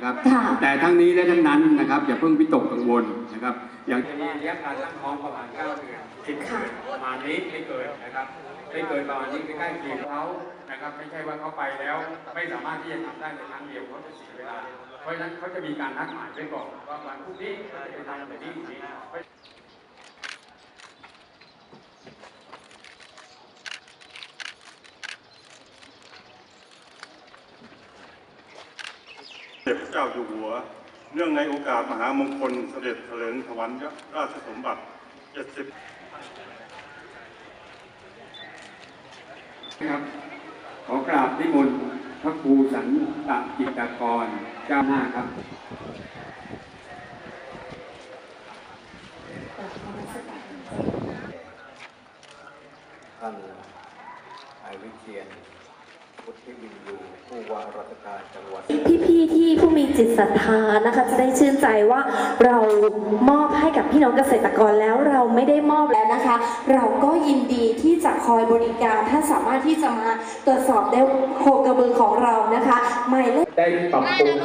นะครับ ค่ะแต่ทั้งนี้และทั้งนั้นนะครับอย่าเพิ่งวิตกกังวลนะครับ อย่างจะมีระยะการตั้งท้องประมาณ 9 เดือน10เดือนประมาณนี้ไม่เกินนะครับไม่เกินประมาณนี้ใกล้ๆเคียงเขานะครับไม่ใช่ว่าเขาไปแล้ว ไม่สามารถที่จะทำได้ในครั้งเดียวเขาจะเสียเวลาเพราะฉะนั้นเขาจะมีการนัดหมายไว้ก่อนว่าวันพรุ่งนี้เราจะไปทำแบบนี้อย่างนี้ เด็จพระเจ้าอยู่หัว เนื่องในโอกาสมหามงคลเสด็จเถลิงถวัลยราชสมบัติ 70นะครับ ขอกราบนิมนต์พระครูสันตจิตรกรเจ้าหน้าครับท่านนายวิเชียนพุทธิวินยูผู้ว่าราชการจังหวัดพี่ๆที่ผู้มี จิตศรัทธานะคะจะได้ชื่นใจว่าเรามอบให้กับพี่น้องเกษตรกรแล้วเราไม่ได้มอบแล้วนะคะ เราก็ยินดีที่จะคอยบริการท่านสามารถที่จะมาตรวจสอบได้โคกระบือของเรานะคะหมายเลขได้ปรับปรุง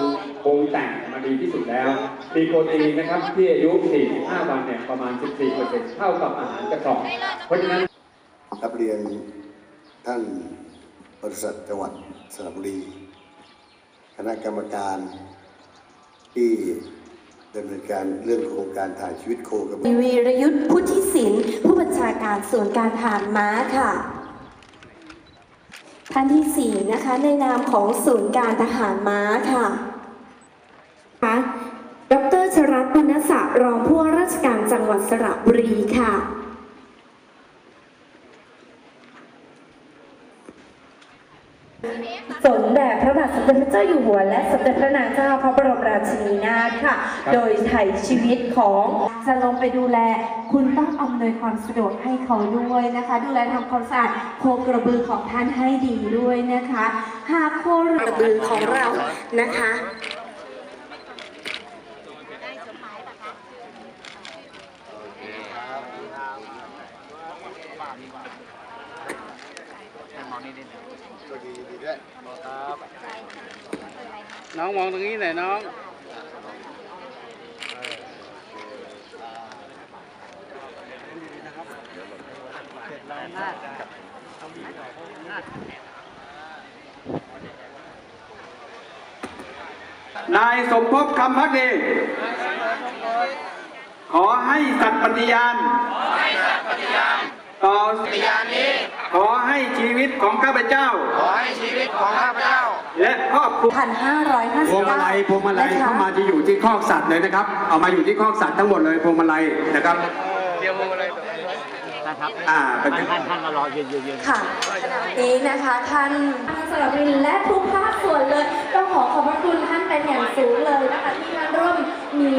ปรุงแต่งมาดีที่สุดแล้วมีโปรตีนนะครับที่อายุ 45 วันเนี่ยประมาณ 14%เท่ากับอาหารกระสอบเพราะฉะนั้นรับเรียนท่านบริษัทจังหวัดสระบุรี คณะกรรมการ ที่ดำเนินการเรื่องโครงการถ่ายชีวิตโคกระบือวีรยุทธ์พุทธิศิลป์ผู้บัญชาการส่วนการทหารม้าค่ะ ท่านที่สี่นะคะในนามของศูนย์การทหารม้าค่ะค่ะดรชรัตน์ปณศักดิ์รองผู้ว่าราชการจังหวัดสระบุรีค่ะสมแด่พระบาทสมเด็จพระเจ้าอยู่หัว และสมเด็จพระนางเจ้าพระบรมราชินีนาถค่ะ โดยไถ่ชีวิตของจะลงไปดูแล คุณต้องอำนวยความสะดวกให้เขาด้วยนะคะ ดูแลทำความสะอาดโคกระบือของท่านให้ดีด้วยนะคะ หากโคกระบือของเรานะคะ น้องมองตรงนี้หน่อยน้องนายสมภพคำพักดีขอให้สัตย์ปฏิญาณต่อปฏิญาณนี้ ขอให้ชีวิตของข้าพเจ้า ขอให้ชีวิตของข้าพเจ้า และครอบครัว1,559พวงมาลัยพวงมาลัยนะคะเข้ามาจะอยู่ที่คอกสัตว์เลยนะครับ เอามาอยู่ที่คอกสัตว์ทั้งหมดเลยพวงมาลัยนะครับเดี๋ยวมึงอะไรอ่าเป็นท่านท่านมารอยืนยืนยืนค่ะนี้นะคะท่านสำหรับวินและทุกภาคส่วนเลย ต้องขอขอบพระคุณท่านเป็นอย่างสูงเลยนะคะที่มาร่วมมี